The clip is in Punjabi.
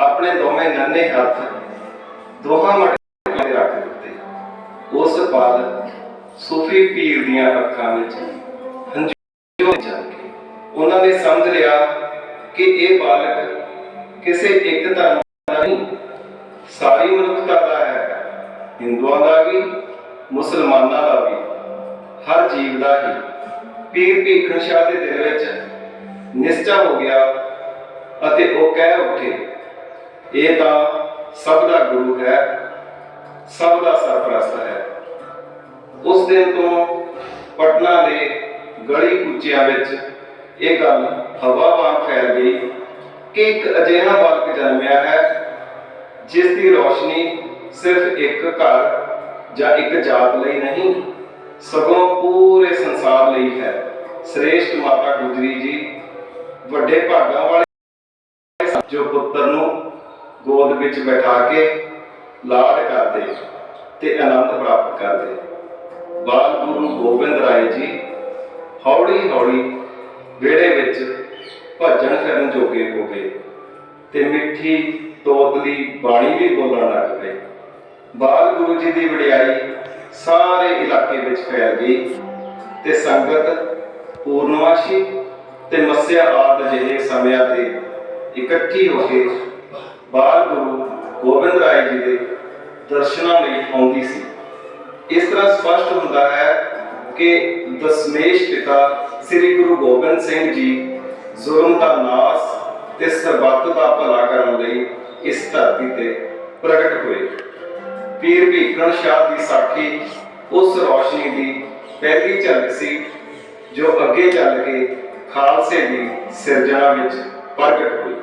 ਆਪਣੇ ਦੋਵੇਂ ਨੰਨੇ ਹੱਥ ਦੋਹਾਂ ਮਟਕਿਆਂ ਤੇ ਰੱਖ ਦਿੱਤੇ। ਉਸ ਪਲ ਸੂਫੀ ਪੀਰ ਦੀਆਂ ਅੱਖਾਂ ਵਿੱਚ ਹੰਝੂ ਚੱਲ ਕੇ ਉਹਨਾਂ ਨੇ ਸਮਝ ਲਿਆ ਕਿ ਇਹ ਬਾਲਕ ਕਿਸੇ ਇੱਕ ਧਰਮ ਦਾ ਨਹੀਂ, ਸਾਰੀ ਮਨੁੱਖਤਾ ਦਾ ਹੈ। ਹਿੰਦੂਆਂ ਦਾ ਵੀ, ਮੁਸਲਮਾਨਾਂ ਦਾ ਵੀ, ਹਰ ਜੀਵ ਦਾ ਹੀ। ਪੀਰ ਭੀਖਣ ਸ਼ਾਹ ਦੇ ਦਿਲ ਵਿੱਚ ਨਿਸ਼ਚਾ ਹੋ ਗਿਆ ਅਤੇ ਉਹ ਕਹਿ ਉੱਠੇ ਇਹ ਤਾਂ ਸਭ ਦਾ ਗੁਰੂ ਹੈ, ਸਭ ਦਾ ਸਰਪ੍ਰਸਤ ਹੈ। ਉਸ ਦਿਨ ਤੋਂ ਪਟਨਾ ਦੇ ਗਲੀ ਕੁਚਿਆਂ ਵਿੱਚ ਇਹ ਗੱਲ ਹਵਾ ਵਾਂਗ ਫੈਲ ਗਈ ਕਿ ਇੱਕ ਅਜਿਹਾ ਬਾਲਕ ਜਨਮਿਆ ਹੈ ਜਿਸ ਦੀ ਰੋਸ਼ਨੀ ਸਿਰਫ ਇੱਕ ਘਰ ਜਾਂ ਇੱਕ ਜਾਤ ਲਈ ਨਹੀਂ, ਸਗੋਂ ਪੂਰੇ ਸੰਸਾਰ ਲਈ ਹੈ। ਸ੍ਰੇਸ਼ਟ ਮਾਤਾ ਗੁਜਰੀ ਜੀ, ਵੱਡੇ ਭਾਗਾਂ ਵਾਲੇ ਜੋ ਪੁੱਤਰ ਨੂੰ ਗੋਦ ਵਿੱਚ ਬਿਠਾ ਕੇ ਲਾਡ ਕਰਦੇ ਤੇ ਆਨੰਦ ਪ੍ਰਾਪਤ ਕਰਦੇ। ਬਾਲ ਗੁਰੂ ਗੋਬਿੰਦ ਰਾਏ ਜੀ ਹੌਲੀ ਹੌਲੀ ਵਿਹੜੇ ਵਿੱਚ ਭਜਨ ਕਰਨ ਜੋਗੇ ਹੋ ਗਏ ਤੇ ਮਿੱਠੀ ਤੋਤਲੀ ਬਾਣੀ ਵੀ ਬੋਲਣ ਲੱਗ ਪਏ। ਬਾਲ ਗੁਰੂ ਜੀ ਦੀ ਵਡਿਆਈ ਸਾਰੇ ਇਲਾਕੇ ਵਿੱਚ ਫੈਲ ਗਈ ਤੇ ਸੰਗਤ ਪੂਰਨਮਾਸ਼ੀ ਤੇ ਮੱਸਿਆ ਆਦਿ ਜਿਹੇ ਸਮਿਆਂ ਤੇ ਇਕੱਠੀ ਹੋ ਕੇ ਬਾਲ ਗੁਰੂ ਗੋਬਿੰਦ ਰਾਏ ਜੀ ਦੇ ਦਰਸ਼ਨਾਂ ਲਈ ਆਉਂਦੀ ਸੀ। ਇਸ ਤਰ੍ਹਾਂ ਸਪਸ਼ਟ ਹੁੰਦਾ ਹੈ ਕਿ ਦਸਮੇਸ਼ ਪਿਤਾ ਸ੍ਰੀ ਗੁਰੂ ਗੋਬਿੰਦ ਸਿੰਘ ਜੀ ਜ਼ੁਲਮ ਦਾ ਨਾਸ ਤੇ ਸਰਬੱਤ ਦਾ ਭਲਾ ਕਰਨ ਲਈ ਇਸ ਧਰਤੀ ਤੇ ਪ੍ਰਗਟ ਹੋਏ। ਪੀਰ ਭੀਖਣ ਸ਼ਾਹ ਦੀ ਸਾਖੀ ਉਸ ਰੋਸ਼ਨੀ ਦੀ ਪਹਿਲੀ ਝਲਕ ਸੀ, ਜੋ ਅੱਗੇ ਚੱਲ ਕੇ ਖਾਲਸੇ ਦੀ ਸਿਰਜਣਾ ਵਿੱਚ ਪ੍ਰਗਟ ਹੋਈ।